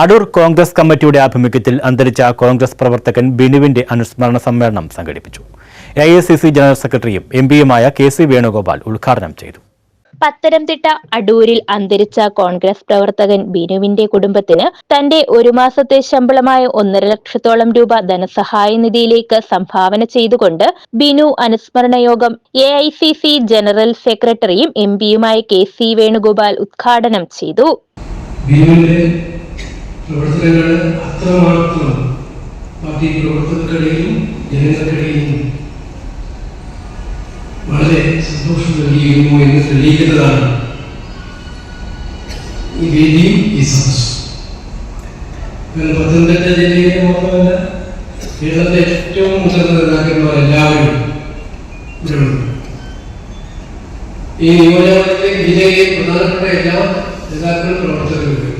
അടൂർ കോൺഗ്രസ് കമ്മിറ്റിയുടെ ആഭിമുഖ്യത്തിൽ അന്തരിച്ച കോൺഗ്രസ് പ്രവർത്തകൻ ബിനുവിന്റെ അനുസ്മരണ സമ്മേളനം സംഘടിപ്പിച്ചു. എ ജനറൽ സെക്രട്ടറിയും എം പിയുമായ കെ സി വേണുഗോപാൽ ഉദ്ഘാടനം ചെയ്തു. പത്തനംതിട്ട അടൂരിൽ അന്തരിച്ച കോൺഗ്രസ് പ്രവർത്തകൻ ബിനുവിന്റെ കുടുംബത്തിന് തന്റെ ഒരു മാസത്തെ ശമ്പളമായ ഒന്നര ലക്ഷത്തോളം രൂപ ധനസഹായ നിധിയിലേക്ക് സംഭാവന ചെയ്തുകൊണ്ട് ബിനു അനുസ്മരണ യോഗം A I C C general സെക്രട്ടറിയും എം പിയുമായ കെ സി വേണുഗോപാൽ ഉദ്ഘാടനം ചെയ്തു. പ്രവർത്തനങ്ങൾ അത്രമാത്രം പാർട്ടി പ്രവർത്തകർക്കിടയിലും ജനങ്ങൾക്കിടയിലും വളരെ സന്തോഷം നൽകിയിരുന്നു എന്ന് തെളിയിക്കുന്നതാണ് ഈ വേദിയും ഈ സദസ്സും. പത്തനംതിട്ട ജില്ലയിലെ മാത്രമല്ല കേരളത്തിലെ ഏറ്റവും ഉയർന്ന നേതാക്കന്മാർ എല്ലാവരും ഇവിടെ ഈ നിയോജകമണ്ഡലത്തിലെ ജില്ലയിലെ പ്രധാനപ്പെട്ട എല്ലാ നേതാക്കളും പ്രവർത്തകരും ഉണ്ട്.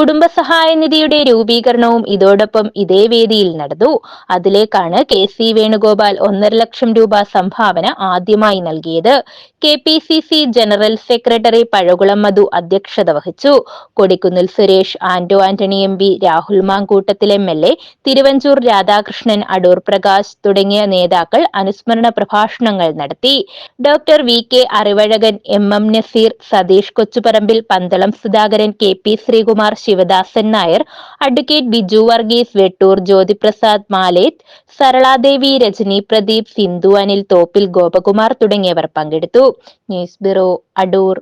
കുടുംബസഹായ നിധിയുടെ രൂപീകരണവും ഇതോടൊപ്പം ഇതേ വേദിയിൽ നടന്നു. അതിലേക്കാണ് കെ സി വേണുഗോപാൽ ഒന്നര ലക്ഷം രൂപ സംഭാവന ആദ്യമായി നൽകിയത്. K P C C general secretary Pazhakulam Madhu അധ്യക്ഷത വഹിച്ചു. Kodikunnil Suresh Anto Antony M P Rahul Mamkootathil M L A Thiruvanchoor Radhakrishnan Adoor Prakash തുടങ്ങിയ നേതാക്കൾ അനുസ്മരണ പ്രഭാഷണങ്ങൾ നടത്തി. Doctor V K Arivazhagan M M Naseer Satheesh Kochuparambil Pandalam Sudhakaran K P Sreekumar Sivadasan Nair advocate Biju Varghese Vettoor Jyothiprasad Maleth Saraladevi Rajani Pradeep Sindhu Anil Thoppil Gopakumar തുടങ്ങിയവർ പങ്കെടുത്തു. News bureau Adoor.